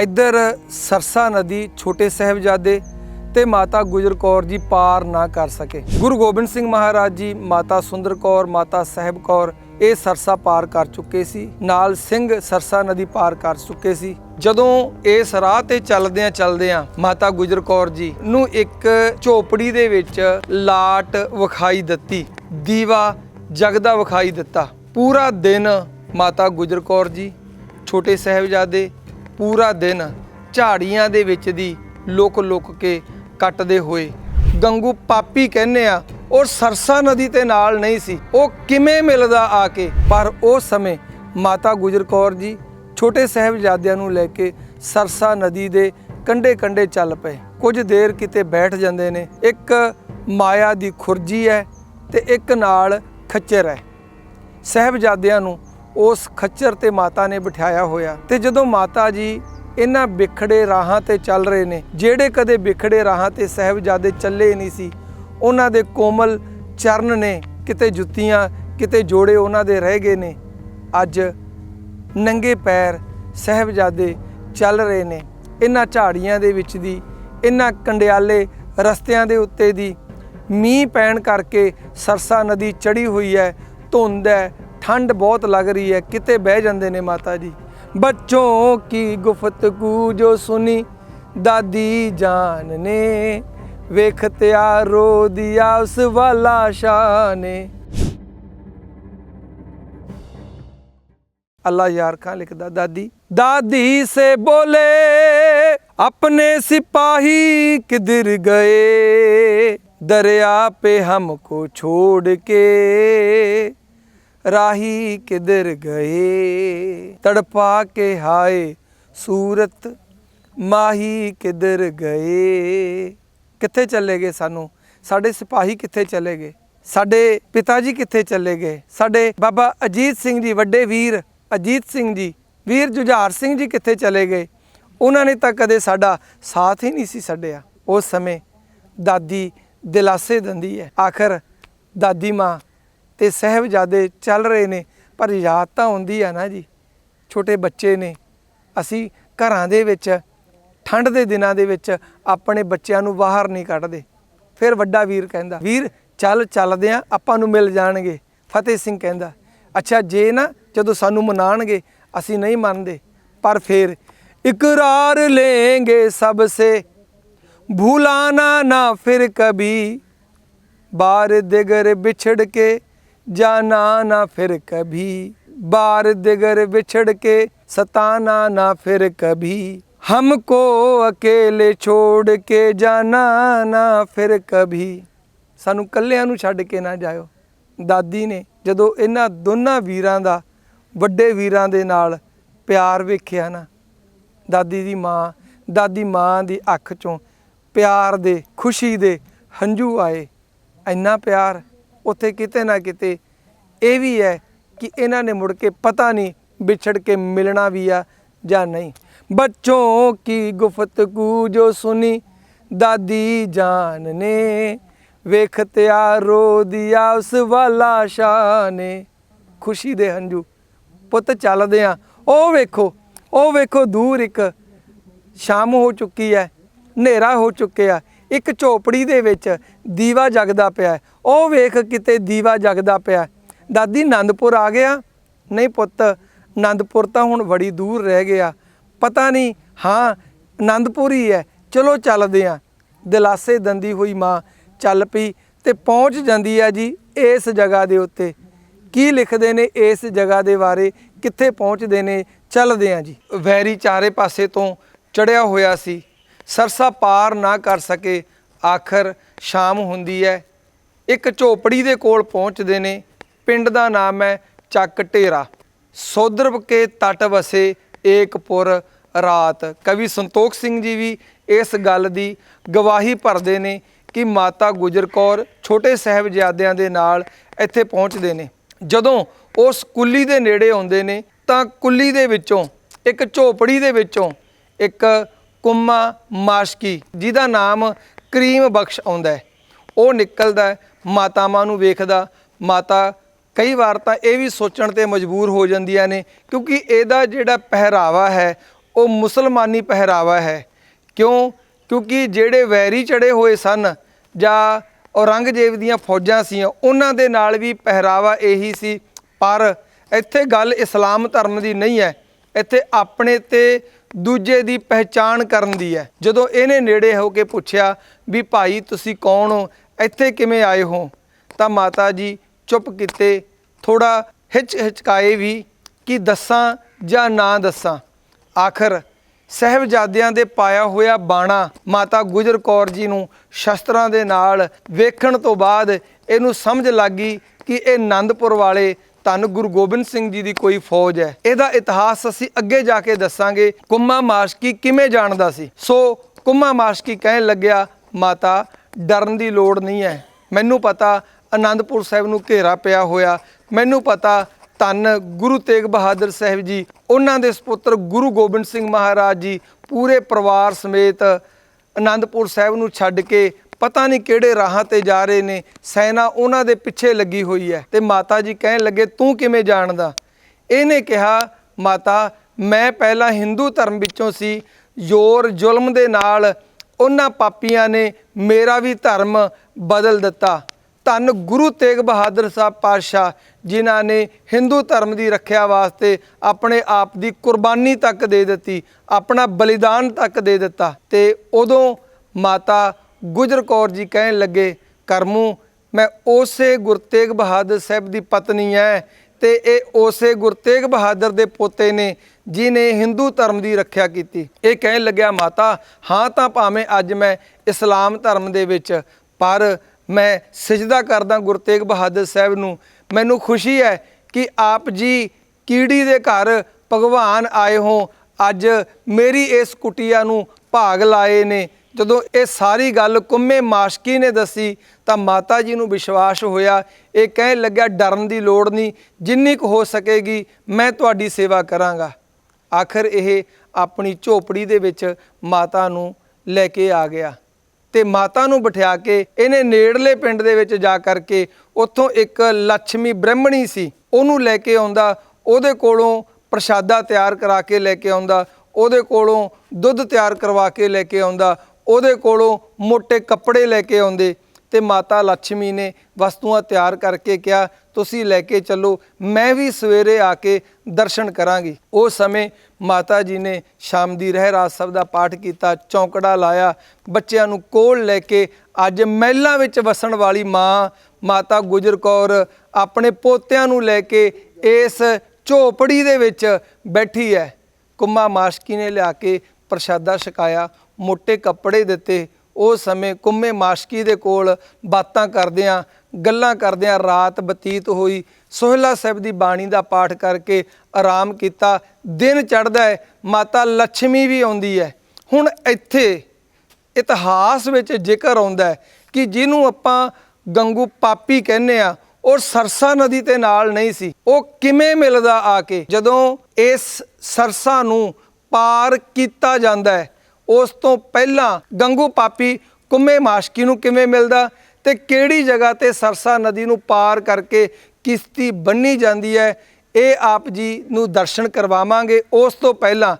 ਇੱਧਰ ਸਰਸਾ ਨਦੀ ਛੋਟੇ ਸਾਹਿਬਜ਼ਾਦੇ ਤੇ ਮਾਤਾ ਗੁਜਰ ਕੌਰ ਜੀ ਪਾਰ ਨਾ ਕਰ ਸਕੇ। ਗੁਰੂ ਗੋਬਿੰਦ ਸਿੰਘ ਮਹਾਰਾਜ ਜੀ, ਮਾਤਾ ਸੁੰਦਰ ਕੌਰ, ਮਾਤਾ ਸਾਹਿਬ ਕੌਰ ਇਹ ਸਰਸਾ ਪਾਰ ਕਰ ਚੁੱਕੇ ਸੀ। ਨਾਲ ਸਿੰਘ ਸਰਸਾ ਨਦੀ ਪਾਰ ਕਰ ਚੁੱਕੇ ਸੀ। ਜਦੋਂ ਇਸ ਰਾਹ ਤੇ ਚੱਲਦਿਆਂ ਚੱਲਦਿਆਂ ਮਾਤਾ ਗੁਜਰ ਕੌਰ ਜੀ ਨੂੰ ਇੱਕ ਝੋਪੜੀ ਦੇ ਵਿੱਚ ਲਾਟ ਵਿਖਾਈ ਦਿੱਤੀ। ਦੀਵਾ ਜਗਦਾ ਵਿਖਾਈ ਦਿੱਤਾ। ਪੂਰਾ ਦਿਨ ਮਾਤਾ ਗੁਜਰ ਕੌਰ ਜੀ, ਛੋਟੇ ਸਾਹਿਬਜ਼ਾਦੇ ਪੂਰਾ ਦਿਨ ਝਾੜੀਆਂ ਦੇ ਵਿੱਚ ਦੀ ਲੁਕ ਲੁਕ ਕੇ ਕੱਟਦੇ ਹੋਏ। ਗੰਗੂ ਪਾਪੀ ਕਹਿੰਦੇ ਆ, ਉਹ ਸਰਸਾ ਨਦੀ ਤੇ ਨਾਲ ਨਹੀਂ ਸੀ। ਉਹ ਕਿਵੇਂ ਮਿਲਦਾ ਆ ਕੇ? ਪਰ ਉਸ ਸਮੇਂ ਮਾਤਾ ਗੁਜਰ ਕੌਰ ਜੀ ਛੋਟੇ ਸਾਹਿਬਜ਼ਾਦਿਆਂ ਨੂੰ ਲੈ ਕੇ ਸਰਸਾ ਨਦੀ ਦੇ ਕੰਢੇ ਕੰਢੇ ਚੱਲ ਪਏ। ਕੁਝ ਦੇਰ ਕਿਤੇ ਬੈਠ ਜਾਂਦੇ ਨੇ। ਇੱਕ ਮਾਇਆ ਦੀ ਖੁਰਜੀ ਹੈ ਤੇ ਇੱਕ ਨਾਲ ਖੱਚਰ ਹੈ। ਸਾਹਿਬਜ਼ਾਦਿਆਂ ਨੂੰ ਉਸ ਖੱਚਰ ਤੇ ਮਾਤਾ ਨੇ ਬਿਠਾਇਆ ਹੋਇਆ। ਤੇ ਜਦੋਂ ਮਾਤਾ ਜੀ ਇਹਨਾਂ ਵਿਖੜੇ ਰਾਹਾਂ ਤੇ ਚੱਲ ਰਹੇ ਨੇ, ਜਿਹੜੇ ਕਦੇ ਵਿਖੜੇ ਰਾਹਾਂ ਤੇ ਸਾਹਿਬਜ਼ਾਦੇ ਚੱਲੇ ਨਹੀਂ ਸੀ, ਉਹਨਾਂ ਦੇ ਕੋਮਲ ਚਰਨ ਨੇ ਕਿਤੇ ਜੁੱਤੀਆਂ, ਕਿਤੇ ਜੋੜੇ ਉਹਨਾਂ ਦੇ ਰਹਿ ਗਏ ਨੇ। ਅੱਜ ਨੰਗੇ ਪੈਰ ਸਾਹਿਬਜ਼ਾਦੇ ਚੱਲ ਰਹੇ ਨੇ। ਇਹਨਾਂ ਝਾੜੀਆਂ ਦੇ ਵਿੱਚ ਦੀ, ਇਹਨਾਂ ਕੰਡਿਆਲੇ ਰਸਤਿਆਂ ਦੇ ਉੱਤੇ ਦੀ ਮੀਂਹ ਪੈਣ ਕਰਕੇ ਸਰਸਾ ਨਦੀ ਚੜੀ ਹੋਈ ਹੈ, ਧੁੰਦ ਹੈ ਠੰਡ ਬਹੁਤ ਲੱਗ ਰਹੀ ਹੈ, ਕਿਤੇ ਬਹਿ ਜਾਂਦੇ ਨੇ ਮਾਤਾ ਜੀ ਬੱਚੋਂ ਕੀ ਗੁਫ਼ਤਗੂ ਜੋ ਸੁਣੀ, ਦਾਦੀ ਜਾਨ ਨੇ। ਵੇਖਤਿਆ ਰੋ ਦਿਆ ਉਸ ਵਾਲਾ ਸ਼ਾਨੇ ਅੱਲਾ ਯਾਰ ਖਾਂ ਲਿਖਦਾ, ਦਾਦੀ। ਦਾਦੀ ਸੇ ਬੋਲੇ, ਆਪਣੇ ਸਿਪਾਹੀ ਕਿਧਰ ਗਏ? ਦਰਿਆ ਪੇ ਹਮਕੋ ਛੋੜ ਕੇ। ਰਾਹੀ ਕਿਧਰ ਗਏ? ਤੜਪਾ ਕੇ ਹਾਏ ਸੂਰਤ, ਮਾਹੀ ਕਿਧਰ ਗਏ? ਕਿੱਥੇ ਚਲੇ ਗਏ ਸਾਨੂੰ? ਸਾਡੇ ਸਿਪਾਹੀ ਕਿੱਥੇ ਚਲੇ ਗਏ? ਸਾਡੇ ਪਿਤਾ ਜੀ ਕਿੱਥੇ ਚਲੇ ਗਏ? ਸਾਡੇ ਬਾਬਾ ਅਜੀਤ ਸਿੰਘ ਜੀ, ਵੱਡੇ ਵੀਰ ਅਜੀਤ ਸਿੰਘ ਜੀ, ਵੀਰ ਜੁਝਾਰ ਸਿੰਘ ਜੀ ਕਿੱਥੇ ਚਲੇ ਗਏ? ਉਹਨਾਂ ਨੇ ਤਾਂ ਕਦੇ ਸਾਡਾ ਸਾਥ ਹੀ ਨਹੀਂ ਸੀ ਛੱਡਿਆ। ਉਸ ਸਮੇਂ ਦਾਦੀ ਦਿਲਾਸੇ ਦਿੰਦੀ ਹੈ। ਆਖਰ ਦਾਦੀ ਮਾਂ ਤੇ ਸਹਿਬਜ਼ਾਦੇ ਚੱਲ ਰਹੇ ਨੇ, ਪਰ ਯਾਦ ਤਾਂ ਹੁੰਦੀ ਆ ਨਾ ਜੀ। ਛੋਟੇ ਬੱਚੇ ਨੇ। ਅਸੀਂ ਘਰਾਂ ਦੇ ਵਿੱਚ, ਠੰਡ ਦੇ ਦਿਨਾਂ ਦੇ ਵਿੱਚ ਆਪਣੇ ਬੱਚਿਆਂ ਨੂੰ ਬਾਹਰ ਨਹੀਂ ਕੱਢਦੇ। ਫਿਰ ਵੱਡਾ ਵੀਰ ਕਹਿੰਦਾ, ਵੀਰ, ਚੱਲ ਚੱਲਦੇ ਆ, ਆਪਾਂ ਨੂੰ ਮਿਲ ਜਾਣਗੇ। ਫਤਿਹ ਸਿੰਘ ਕਹਿੰਦਾ, ਅੱਛਾ, ਜੇ ਨਾ ਜਦੋਂ ਸਾਨੂੰ ਮਨਾਣਗੇ, ਅਸੀਂ ਨਹੀਂ ਮੰਨਦੇ। ਪਰ ਫਿਰ ਇਕਰਾਰ ਲੇਂਗੇ ਸਭ ਸੇ ਭੁਲਾਨਾ ਨਾ ਫਿਰ ਕਬੀ ਬਾਰ ਦਿਗਰ ਵਿਛੜ ਕੇ जाना ना फिर कभी बार दिगर बिछड़ के सताना ना फिर कभी हमको अकेले छोड़ के जाना ना फिर कभी ਸਾਨੂੰ ਕੱਲਿਆਂ ਨੂੰ ਛੱਡ ਕੇ ਨਾ ਜਾਇਓ ਦਾਦੀ ਨੇ ਜਦੋਂ ਇਹਨਾਂ ਦੋਨਾਂ ਵੀਰਾਂ ਦਾ ਵੱਡੇ ਵੀਰਾਂ ਦੇ ਨਾਲ ਪਿਆਰ ਵੇਖਿਆ ਨਾ ਦਾਦੀ ਦੀ ਮਾਂ ਦਾਦੀ ਮਾਂ ਦੀ ਅੱਖ ਚੋਂ ਪਿਆਰ ਦੇ ਖੁਸ਼ੀ ਦੇ ਹੰਝੂ ਆਏ ਇੰਨਾ ਪਿਆਰ ਉੱਥੇ ਕਿਤੇ ਨਾ ਕਿਤੇ ਇਹ ਵੀ ਹੈ ਕਿ ਇਹਨਾਂ ਨੇ ਮੁੜ ਕੇ ਪਤਾ ਨਹੀਂ ਵਿਛੜ ਕੇ ਮਿਲਣਾ ਵੀ ਆ ਜਾਂ ਨਹੀਂ। ਬੱਚੋਂ ਕੀ ਗੁਫ਼ਤਗੂ ਜੋ ਸੁਨੀ, ਦਾਦੀ ਜਾਨ ਨੇ, ਵੇਖ ਤਿਆਰੋ ਦਿਆ ਉਸ ਵਾਲਾ ਸ਼ਾਹ ਨੇ ਖੁਸ਼ੀ ਦੇ ਹੰਝੂ, ਪੁੱਤ ਚੱਲਦੇ ਆ। ਉਹ ਵੇਖੋ ਉਹ ਵੇਖੋ ਦੂਰ ਇੱਕ ਸ਼ਾਮ ਹੋ ਚੁੱਕੀ ਹੈ, ਹਨੇਰਾ ਹੋ ਚੁੱਕਿਆ। ਇੱਕ ਝੋਪੜੀ ਦੇ ਵਿੱਚ ਦੀਵਾ ਜਗਦਾ ਪਿਆ ਉਹ ਵੇਖ ਕਿਤੇ ਦੀਵਾ ਜਗਦਾ ਪਿਆ ਦਾਦੀ ਆਨੰਦਪੁਰ ਆ ਗਿਆ? ਨਹੀਂ ਪੁੱਤ ਆਨੰਦਪੁਰ ਤਾਂ ਹੁਣ ਬੜੀ ਦੂਰ ਰਹਿ ਗਿਆ। ਪਤਾ ਨਹੀਂ, ਹਾਂ ਆਨੰਦਪੁਰ ਹੀ ਹੈ। ਚਲੋ ਚੱਲਦੇ ਆ ਦਿਲਾਸੇ ਦੰਦੀ ਹੋਈ ਮਾਂ ਚੱਲ ਪਈ ਤੇ ਪਹੁੰਚ ਜਾਂਦੀ ਹੈ ਜੀ ਇਸ ਜਗ੍ਹਾ ਦੇ ਉੱਤੇ। ਕੀ ਲਿਖਦੇ ਨੇ ਇਸ ਜਗ੍ਹਾ ਦੇ ਬਾਰੇ? ਕਿੱਥੇ ਪਹੁੰਚਦੇ ਨੇ? ਚੱਲਦੇ ਆ ਜੀ। ਵੈਰੀ ਚਾਰੇ ਪਾਸੇ ਤੋਂ ਚੜਿਆ ਹੋਇਆ ਸੀ। ਸਰਸਾ ਪਾਰ ਨਾ ਕਰ ਸਕੇ। ਆਖਰ ਸ਼ਾਮ ਹੁੰਦੀ ਹੈ ਇੱਕ ਝੋਪੜੀ ਦੇ ਕੋਲ ਪਹੁੰਚਦੇ ਨੇ। ਪਿੰਡ ਦਾ ਨਾਮ ਹੈ ਚੱਕ ਢੇਰਾ। ਸੋਦਰਬ ਕੇ ਤਟ ਵਸੇ ਏਕਪੁਰ ਰਾਤ। ਕਵੀ ਸੰਤੋਖ ਸਿੰਘ ਜੀ ਵੀ ਇਸ ਗੱਲ ਦੀ ਗਵਾਹੀ ਭਰਦੇ ਨੇ ਕਿ ਮਾਤਾ ਗੁਜਰ ਕੌਰ ਛੋਟੇ ਸਾਹਿਬਜ਼ਾਦਿਆਂ ਦੇ ਨਾਲ ਇੱਥੇ ਪਹੁੰਚਦੇ ਨੇ। ਜਦੋਂ ਉਸ ਕੁੱਲੀ ਦੇ ਨੇੜੇ ਆਉਂਦੇ ਨੇ ਤਾਂ ਕੁੱਲੀ ਦੇ ਵਿੱਚੋਂ, ਇੱਕ ਝੋਪੜੀ ਦੇ ਵਿੱਚੋਂ, ਇੱਕ ਕੁੰਮਾ ਮਾਸ਼ਕੀ, ਜਿਹਦਾ ਨਾਮ ਕਰੀਮ ਬਖਸ਼ ਆਉਂਦਾ ਉਹ ਨਿਕਲਦਾ ਮਾਤਾਵਾਂ ਨੂੰ ਵੇਖਦਾ। ਮਾਤਾ ਕਈ ਵਾਰ ਤਾਂ ਇਹ ਵੀ ਸੋਚਣ ਤੇ ਮਜਬੂਰ ਹੋ ਜਾਂਦੀਆਂ ਨੇ, ਕਿਉਂਕਿ ਇਹਦਾ ਜਿਹੜਾ ਪਹਿਰਾਵਾ ਹੈ, ਉਹ ਮੁਸਲਮਾਨੀ ਪਹਿਰਾਵਾ ਹੈ। ਕਿਉਂ? ਕਿਉਂਕਿ ਜਿਹੜੇ ਵੈਰੀ ਚੜੇ ਹੋਏ ਸਨ ਜਾਂ ਔਰੰਗਜ਼ੇਬ ਦੀਆਂ ਫੌਜਾਂ ਸੀ ਉਹਨਾਂ ਦੇ ਨਾਲ ਵੀ ਪਹਿਰਾਵਾ ਇਹੀ ਸੀ। ਪਰ ਇੱਥੇ ਗੱਲ ਇਸਲਾਮ ਧਰਮ ਦੀ ਨਹੀਂ ਹੈ। ਇੱਥੇ ਆਪਣੇ ਤੇ ਦੂਜੇ ਦੀ ਪਹਿਚਾਣ ਕਰਨ ਦੀ ਹੈ। ਜਦੋਂ ਇਹਨੇ ਨੇੜੇ ਹੋ ਕੇ ਪੁੱਛਿਆ ਵੀ ਭਾਈ ਤੁਸੀਂ ਕੌਣ ਹੋ? ਇੱਥੇ ਕਿਵੇਂ ਆਏ ਹੋ? ਤਾਂ ਮਾਤਾ ਜੀ ਚੁੱਪ ਕੀਤੇ ਥੋੜਾ ਹਿਚ ਹਿਚਕਾਏ ਵੀ ਕਿ ਦੱਸਾਂ ਜਾਂ ਨਾ ਦੱਸਾਂ। ਆਖਰ ਸਹਿਬਜ਼ਾਦਿਆਂ ਦੇ ਪਾਇਆ ਹੋਇਆ ਬਾਣਾ ਮਾਤਾ ਗੁਜਰ ਕੌਰ ਜੀ ਨੂੰ ਸ਼ਸਤਰਾਂ ਦੇ ਨਾਲ ਵੇਖਣ ਤੋਂ ਬਾਅਦ ਇਹਨੂੰ ਸਮਝ ਲੱਗੀ ਕਿ ਇਹ ਆਨੰਦਪੁਰ ਵਾਲੇ ਧੰਨ ਗੁਰੂ ਗੋਬਿੰਦ ਸਿੰਘ ਜੀ ਦੀ ਕੋਈ ਫੌਜ ਹੈ। ਇਹਦਾ ਇਤਿਹਾਸ ਅਸੀਂ ਅੱਗੇ ਜਾ ਕੇ ਦੱਸਾਂਗੇ। ਕੁੰਮਾ ਮਾਸ਼ਕੀ ਕਿਵੇਂ ਜਾਣਦਾ ਸੀ? ਸੋ ਕੁੰਮਾ ਮਾਸ਼ਕੀ ਕਹਿਣ ਲੱਗਿਆ, ਮਾਤਾ, ਡਰਨ ਦੀ ਲੋੜ ਨਹੀਂ ਹੈ। ਮੈਨੂੰ ਪਤਾ ਆਨੰਦਪੁਰ ਸਾਹਿਬ ਨੂੰ ਘੇਰਾ ਪਿਆ ਹੋਇਆ। ਮੈਨੂੰ ਪਤਾ ਧੰਨ ਗੁਰੂ ਤੇਗ ਬਹਾਦਰ ਸਾਹਿਬ ਜੀ, ਉਹਨਾਂ ਦੇ ਸੁਪੁੱਤਰ ਗੁਰੂ ਗੋਬਿੰਦ ਸਿੰਘ ਮਹਾਰਾਜ ਜੀ, ਪੂਰੇ ਪਰਿਵਾਰ ਸਮੇਤ ਆਨੰਦਪੁਰ ਸਾਹਿਬ ਨੂੰ ਛੱਡ ਕੇ ਪਤਾ ਨਹੀਂ ਕਿਹੜੇ ਰਾਹਾਂ ਤੇ ਜਾ ਰਹੇ ਨੇ, ਸੈਨਾ ਉਹਨਾਂ ਦੇ ਪਿੱਛੇ ਲੱਗੀ ਹੋਈ ਹੈ ਤੇ ਮਾਤਾ ਜੀ ਕਹਿਣ ਲੱਗੇ, ਤੂੰ ਕਿਵੇਂ ਜਾਣਦਾ? ਇਹਨੇ ਕਿਹਾ, ਮਾਤਾ, ਮੈਂ ਪਹਿਲਾਂ ਹਿੰਦੂ ਧਰਮ ਵਿੱਚੋਂ ਸੀ ਜ਼ੋਰ ਜ਼ੁਲਮ ਦੇ ਨਾਲ ਉਹਨਾਂ ਪਾਪੀਆਂ ਨੇ ਮੇਰਾ ਵੀ ਧਰਮ ਬਦਲ ਦਿੱਤਾ। ਧੰਨ ਗੁਰੂ ਤੇਗ ਬਹਾਦਰ ਸਾਹਿਬ ਪਾਤਸ਼ਾਹ, ਜਿਨ੍ਹਾਂ ਨੇ ਹਿੰਦੂ ਧਰਮ ਦੀ ਰੱਖਿਆ ਵਾਸਤੇ ਆਪਣੇ ਆਪ ਦੀ ਕੁਰਬਾਨੀ ਤੱਕ ਦੇ ਦਿੱਤੀ, ਆਪਣਾ ਬਲੀਦਾਨ ਤੱਕ ਦੇ ਦਿੱਤਾ ਤੇ ਉਦੋਂ ਮਾਤਾ ਗੁਜਰ ਕੌਰ ਜੀ ਕਹਿਣ ਲੱਗੇ, ਕਰਮੂ, ਮੈਂ ਉਸੇ ਗੁਰਤੇਗ ਬਹਾਦਰ ਸਾਹਿਬ ਦੀ ਪਤਨੀ ਐ ਤੇ ਇਹ ਉਸੇ ਗੁਰਤੇਗ ਬਹਾਦਰ ਦੇ ਪੋਤੇ ਨੇ ਜਿਨੇ ਹਿੰਦੂ ਧਰਮ ਦੀ ਰੱਖਿਆ ਕੀਤੀ। ਇਹ ਕਹਿਣ ਲੱਗਿਆ, ਮਾਤਾ, ਹਾਂ ਤਾਂ ਭਾਵੇਂ ਅੱਜ ਮੈਂ ਇਸਲਾਮ ਧਰਮ ਦੇ ਵਿੱਚ, ਪਰ ਮੈਂ ਸਜਦਾ ਕਰਦਾ ਗੁਰਤੇਗ ਬਹਾਦਰ ਸਾਹਿਬ ਨੂੰ। ਮੈਨੂੰ ਖੁਸ਼ੀ ਹੈ ਕਿ ਆਪ ਜੀ ਕੀੜੀ ਦੇ ਘਰ ਭਗਵਾਨ ਆਏ ਹੋ। ਅੱਜ ਮੇਰੀ ਇਸ ਕੁਟੀਆ ਨੂੰ ਭਾਗ ਲਾਏ ਨੇ। ਜਦੋਂ ਇਹ ਸਾਰੀ ਗੱਲ ਕੁੰਮੇ ਮਾਸ਼ਕੀ ਨੇ ਦੱਸੀ ਤਾਂ ਮਾਤਾ ਜੀ ਨੂੰ ਵਿਸ਼ਵਾਸ ਹੋਇਆ। ਇਹ ਕਹਿਣ ਲੱਗਿਆ, ਡਰਨ ਦੀ ਲੋੜ ਨਹੀਂ, ਜਿੰਨੀ ਕੁ ਹੋ ਸਕੇਗੀ, ਮੈਂ ਤੁਹਾਡੀ ਸੇਵਾ ਕਰਾਂਗਾ। ਆਖਰ ਇਹ ਆਪਣੀ ਝੋਪੜੀ ਦੇ ਵਿੱਚ ਮਾਤਾ ਨੂੰ ਲੈ ਕੇ ਆ ਗਿਆ। ਤੇ ਮਾਤਾ ਨੂੰ ਬਿਠਾ ਕੇ ਇਹਨੇ ਨੇੜਲੇ ਪਿੰਡ ਦੇ ਵਿੱਚ ਜਾ ਕਰਕੇ ਉੱਥੋਂ ਇੱਕ ਲక్ష్ਮੀ ਬ੍ਰਾਹਮਣੀ ਸੀ, ਉਹਨੂੰ ਲੈ ਕੇ ਆਉਂਦਾ। ਉਹਦੇ ਕੋਲੋਂ ਪ੍ਰਸ਼ਾਦਾ ਤਿਆਰ ਕਰਾ ਕੇ ਲੈ ਕੇ ਆਉਂਦਾ। ਉਹਦੇ ਕੋਲੋਂ ਦੁੱਧ ਤਿਆਰ ਕਰਵਾ ਕੇ ਲੈ ਕੇ ਆਉਂਦਾ। ਉਹਦੇ ਕੋਲੋਂ ਮੋٹے ਕੱਪੜੇ ਲੈ ਕੇ ਆਉਂਦੇ ਤੇ ਮਾਤਾ ਲక్ష్ਮੀ ਨੇ ਵਸਤੂਆਂ ਤਿਆਰ ਕਰਕੇ ਕਿਹਾ, ਤੁਸੀਂ ਲੈ ਕੇ ਚੱਲੋ, ਮੈਂ ਵੀ ਸਵੇਰੇ ਆ ਕੇ ਦਰਸ਼ਨ ਕਰਾਂਗੀ। ਉਸ ਸਮੇਂ ਮਾਤਾ ਜੀ ਨੇ ਸ਼ਾਮ ਦੀ ਰਹਿ ਰਾਤ ਸਭ ਦਾ ਪਾਠ ਕੀਤਾ, ਚੌਂਕੜਾ ਲਾਇਆ, ਬੱਚਿਆਂ ਨੂੰ ਕੋਲ ਲੈ ਕੇ ਅੱਜ ਮਹਿਲਾਂ ਵਿੱਚ ਵਸਣ ਵਾਲੀ ਮਾਂ, ਮਾਤਾ ਗੁਜਰ ਕੌਰ ਆਪਣੇ ਪੋਤਿਆਂ ਨੂੰ ਲੈ ਕੇ ਇਸ ਝੋਪੜੀ ਦੇ ਵਿੱਚ ਬੈਠੀ ਹੈ। ਕੁੰਮਾ ਮਾਸ਼ਕੀ ਨੇ ਲਿਆ ਕੇ ਪ੍ਰਸ਼ਾਦਾ ਛਕਾਇਆ। ਮੋٹے ਕੱਪੜੇ ਦਿੱਤੇ। ਉਹ ਸਮੇਂ ਕੁੰਮੇ ਮਾਸ਼ਕੀ ਦੇ ਕੋਲ ਬਾਤਾਂ ਕਰਦਿਆਂ, ਗੱਲਾਂ ਕਰਦਿਆਂ ਰਾਤ ਬਤੀਤ ਹੋਈ। ਸੋਹਿਲਾ ਸਾਹਿਬ ਦੀ ਬਾਣੀ ਦਾ ਪਾਠ ਕਰਕੇ ਆਰਾਮ ਕੀਤਾ। ਦਿਨ ਚੜਦਾ ਹੈ, ਮਾਤਾ ਲక్ష్ਮੀ ਵੀ ਆਉਂਦੀ ਹੈ। ਹੁਣ ਇੱਥੇ ਇਤਿਹਾਸ ਵਿੱਚ ਜ਼ਿਕਰ ਆਉਂਦਾ ਹੈ ਕਿ ਜਿਹਨੂੰ ਆਪਾਂ ਗੰਗੂ ਪਾਪੀ ਕਹਿੰਦੇ ਆ ਔਰ ਸਰਸਾ ਨਦੀ ਤੇ ਨਾਲ ਨਹੀਂ ਸੀ। ਉਹ ਕਿਵੇਂ ਮਿਲਦਾ ਆ ਕੇ? ਜਦੋਂ ਇਸ ਸਰਸਾ ਨੂੰ ਪਾਰ ਕੀਤਾ ਜਾਂਦਾ ਹੈ ਉਸ ਤੋਂ ਪਹਿਲਾਂ ਗੰਗੂ ਪਾਪੀ ਕੁੰਮੇ ਮਾਸ਼ਕੀ ਨੂੰ ਕਿਵੇਂ ਮਿਲਦਾ ਤੇ ਕਿਹੜੀ ਜਗ੍ਹਾ ਤੇ ਸਰਸਾ ਨਦੀ ਨੂੰ ਪਾਰ ਕਰਕੇ ਕਿਸ਼ਤੀ ਬੰਨੀ ਜਾਂਦੀ ਹੈ, ਇਹ ਆਪ ਜੀ ਨੂੰ ਦਰਸ਼ਨ ਕਰਵਾਵਾਂਗੇ। ਉਸ ਤੋਂ ਪਹਿਲਾਂ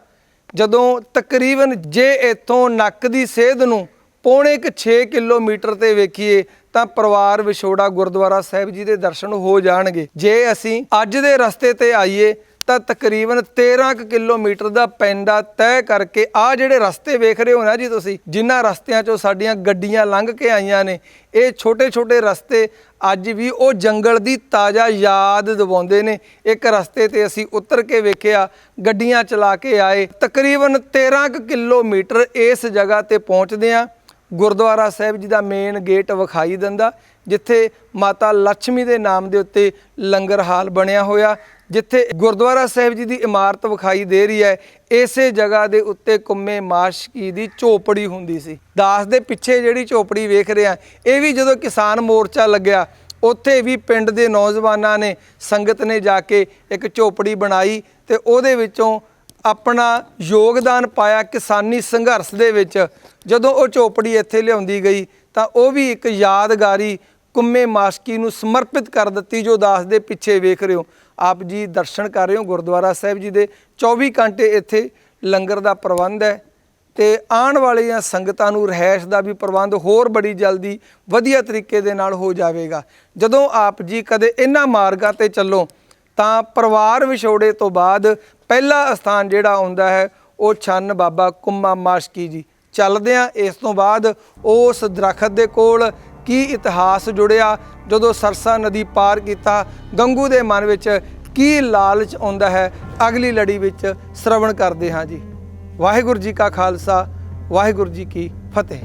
ਜਦੋਂ ਤਕਰੀਬਨ ਜੇ ਇੱਥੋਂ ਨੱਕ ਦੀ ਸੇਧ ਨੂੰ ਪੌਣੇ ਕੁ 6 ਕਿਲੋਮੀਟਰ ਤੇ ਵੇਖੀਏ ਤਾਂ ਪਰਿਵਾਰ ਵਿਛੋੜਾ ਗੁਰਦੁਆਰਾ ਸਾਹਿਬ ਜੀ ਦੇ ਦਰਸ਼ਨ ਹੋ ਜਾਣਗੇ। ਜੇ ਅਸੀਂ ਅੱਜ ਦੇ ਰਸਤੇ ਤੇ ਆਈਏ ਤਾਂ ਤਕਰੀਬਨ 13 ਕੁ ਕਿਲੋਮੀਟਰ ਦਾ ਪੈਂਡਾ ਤੈਅ ਕਰਕੇ ਆ ਜਿਹੜੇ ਰਸਤੇ ਵੇਖ ਰਹੇ ਹੋ ਨਾ ਜੀ ਤੁਸੀਂ, ਜਿਨ੍ਹਾਂ ਰਸਤਿਆਂ 'ਚੋਂ ਸਾਡੀਆਂ ਗੱਡੀਆਂ ਲੰਘ ਕੇ ਆਈਆਂ ਨੇ, ਇਹ ਛੋਟੇ-ਛੋਟੇ ਰਸਤੇ ਅੱਜ ਵੀ ਉਹ ਜੰਗਲ ਦੀ ਤਾਜ਼ਾ ਯਾਦ ਦਿਵਾਉਂਦੇ ਨੇ। ਇੱਕ ਰਸਤੇ ਤੇ ਅਸੀਂ ਉਤਰ ਕੇ ਵੇਖਿਆ, ਗੱਡੀਆਂ ਚਲਾ ਕੇ ਆਏ। ਤਕਰੀਬਨ 13 ਕੁ ਕਿਲੋਮੀਟਰ ਇਸ ਜਗ੍ਹਾ ਤੇ ਪਹੁੰਚਦੇ ਆ ਗੁਰਦੁਆਰਾ ਸਾਹਿਬ ਜੀ ਦਾ ਮੇਨ ਗੇਟ ਵਿਖਾਈ ਦਿੰਦਾ। ਜਿੱਥੇ ਮਾਤਾ ਲక్ష్ਮੀ ਦੇ ਨਾਮ ਦੇ ਉੱਤੇ ਲੰਗਰ ਹਾਲ ਬਣਿਆ ਹੋਇਆ, ਜਿੱਥੇ ਗੁਰਦੁਆਰਾ ਸਾਹਿਬ ਜੀ ਦੀ ਇਮਾਰਤ ਵਿਖਾਈ ਦੇ ਰਹੀ ਹੈ, ਇਸੇ ਜਗ੍ਹਾ ਦੇ ਉੱਤੇ ਕੁੰਮੇ ਮਾਸ਼ਕੀ ਦੀ ਝੋਪੜੀ ਹੁੰਦੀ ਸੀ। ਦਾਸ ਦੇ ਪਿੱਛੇ ਜਿਹੜੀ ਝੋਪੜੀ ਵੇਖ ਰਿਹਾ ਇਹ ਵੀ ਜਦੋਂ ਕਿਸਾਨ ਮੋਰਚਾ ਲੱਗਿਆ, ਉੱਥੇ ਵੀ ਪਿੰਡ ਦੇ ਨੌਜਵਾਨਾਂ ਨੇ, ਸੰਗਤ ਨੇ ਜਾ ਕੇ ਇੱਕ ਝੋਪੜੀ ਬਣਾਈ ਤੇ ਉਹਦੇ ਵਿੱਚੋਂ ਆਪਣਾ ਯੋਗਦਾਨ ਪਾਇਆ ਕਿਸਾਨੀ ਸੰਘਰਸ਼ ਦੇ ਵਿੱਚ। ਜਦੋਂ ਉਹ ਝੋਪੜੀ ਇੱਥੇ ਲਿਆਉਂਦੀ ਗਈ, ਤਾਂ ਉਹ ਵੀ ਇੱਕ ਯਾਦਗਾਰੀ ਕੁੰਮੇ ਮਾਸਕੀ ਨੂੰ ਸਮਰਪਿਤ ਕਰ ਦਿੱਤੀ, ਜੋ ਦਾਸ ਦੇ ਪਿੱਛੇ ਵੇਖ ਰਹੇ ਹੋ। ਆਪ ਜੀ ਦਰਸ਼ਨ ਕਰ ਰਹੇ ਹੋ, ਗੁਰਦੁਆਰਾ ਸਾਹਿਬ ਜੀ ਦੇ। 24 ਘੰਟੇ ਇੱਥੇ ਲੰਗਰ ਦਾ ਪ੍ਰਬੰਧ ਹੈ ਤੇ ਆਉਣ ਵਾਲੀਆਂ ਸੰਗਤਾਂ ਨੂੰ ਰਹਿائش ਦਾ ਵੀ ਪ੍ਰਬੰਧ ਹੋਰ ਬੜੀ ਜਲਦੀ ਵਧੀਆ ਤਰੀਕੇ ਦੇ ਨਾਲ ਹੋ ਜਾਵੇਗਾ। ਜਦੋਂ ਆਪ ਜੀ ਕਦੇ ਇਹਨਾਂ ਮਾਰਗਾਂ ਤੇ ਚੱਲੋ, ਤਾਂ ਪਰਿਵਾਰ ਵਿਛੋੜੇ ਤੋਂ ਬਾਅਦ ਪਹਿਲਾ ਸਥਾਨ ਜਿਹੜਾ ਆਉਂਦਾ ਹੈ, ਉਹ ਛੰਨ ਬਾਬਾ ਕੁੰਮਾ ਮਾਸ਼ਕੀ ਜੀ। ਚੱਲਦੇ ਆ ਇਸ ਤੋਂ ਬਾਅਦ ਉਸ ਦਰਖਤ ਦੇ ਕੋਲ ਕੀ ਇਤਿਹਾਸ ਜੁੜਿਆ? ਜਦੋਂ ਸਰਸਾ ਨਦੀ ਪਾਰ ਕੀਤਾ, ਗੰਗੂ ਦੇ ਮਨ ਵਿੱਚ ਕੀ ਲਾਲਚ ਆਉਂਦਾ ਹੈ? ਅਗਲੀ ਲੜੀ ਵਿੱਚ ਸ਼ਰਵਣ ਕਰਦੇ ਹਾਂ ਜੀ। ਵਾਹਿਗੁਰੂ ਜੀ ਕਾ ਖਾਲਸਾ, ਵਾਹਿਗੁਰੂ ਜੀ ਕੀ ਫਤਿਹ।